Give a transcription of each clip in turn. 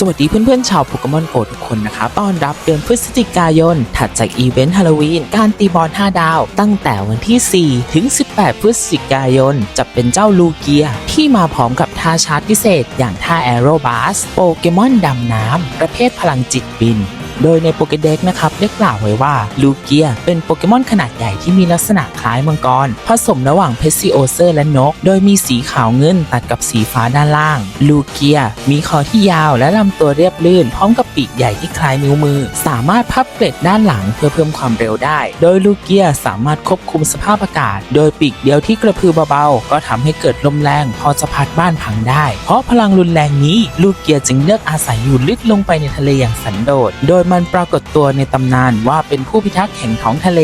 สวัสดีเพื่อนๆชาวโปเกมอนโกทุกคนนะคะ ต้อนรับเดือนพฤศจิกายน ถัดจากอีเวนต์ฮาโลวีน การตีบอล 5 ดาว ตั้งแต่วันที่ 4 ถึง 18 พฤศจิกายน จะเป็นเจ้าลูเกีย ที่มาพร้อมกับท่าชาร์จพิเศษ อย่างท่าแอโรบาส โปเกมอนดำน้ำ ประเภทพลังจิตบิน โดยในโปเกเด็กนะครับได้กล่าวไว้ว่าลูเกียเป็นโปเกมอนขนาดใหญ่ที่มีลักษณะคล้ายมังกร ผสมระหว่างเพสซิโอเซอร์และนก โดยมีสีขาวเงินตัดกับสีฟ้าด้านล่าง ลูเกียมีคอที่ยาวและลำตัวเรียบลื่น พร้อมกับปีกใหญ่ที่คล้ายนิ้วมือ สามารถพับเกล็ดด้านหลังเพื่อเพิ่มความเร็วได้ โดยลูเกียสามารถควบคุมสภาพอากาศ โดยปีกเดียวที่กระพือเบาๆ ก็ทำให้เกิดลมแรง พอจะพัดบ้านพังได้ เพราะพลังรุนแรงนี้ลูเกียจึงเลือกอาศัยอยู่ลึกลงไปในทะเลอย่างสันโดษ โดยมันปรากฏตัวในตำนานว่าเป็นผู้พิทักษ์แห่งท้องทะเล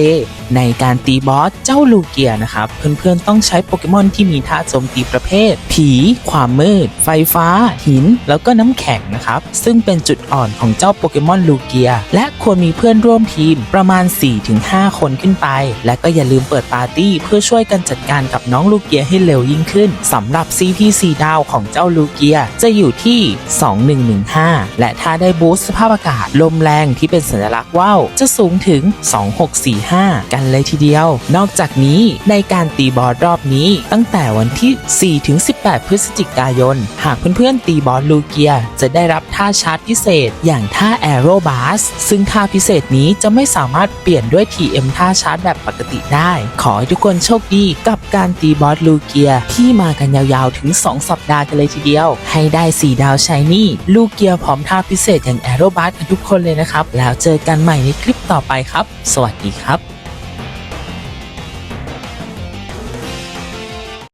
ในการตีบอสเจ้าลูเกียนะครับ เพื่อนๆต้องใช้โปเกมอนที่มีท่าโจมตีประเภท ผี ความมืด ไฟฟ้า หิน แล้วก็น้ำแข็งนะครับ ซึ่งเป็นจุดอ่อนของเจ้าโปเกมอนลูเกีย และควรมีเพื่อนร่วมทีมประมาณ 4-5 คนขึ้นไป และก็อย่าลืมเปิดปาร์ตี้เพื่อช่วยกันจัดการกับน้องลูเกียให้เร็วยิ่งขึ้นสำหรับ CP 4ดาวของเจ้าลูเกียจะอยู่ที่ 2115 และถ้าได้บูสต์สภาพอากาศลมแรงที่เป็นสัญลักษณ์ว่าวจะสูงถึง 2645 กันเลยทีเดียว นอกจากนี้ในการตีบอสรอบนี้ ตั้งแต่วันที่ 4 ถึง 18 พฤศจิกายน หากเพื่อนๆ ตีบอสลูเกีย จะได้รับท่าชาร์จพิเศษ อย่างท่าแอโรบาสซึ่งท่าพิเศษนี้จะไม่สามารถเปลี่ยนด้วย TM ท่าชาร์จแบบปกติได้ ขอให้ทุกคนโชคดีกับการตีบอสลูเกียที่มากันยาวๆ ถึง 2 สัปดาห์กันเลยทีเดียว ให้ได้ 4 ดาวชายนี่ลูเกียพร้อมท่าพิเศษอย่างแอโรบาสกันทุกคนเลยนะนะครับ แล้วเจอกันใหม่ในคลิปต่อไปครับ สวัสดีครับ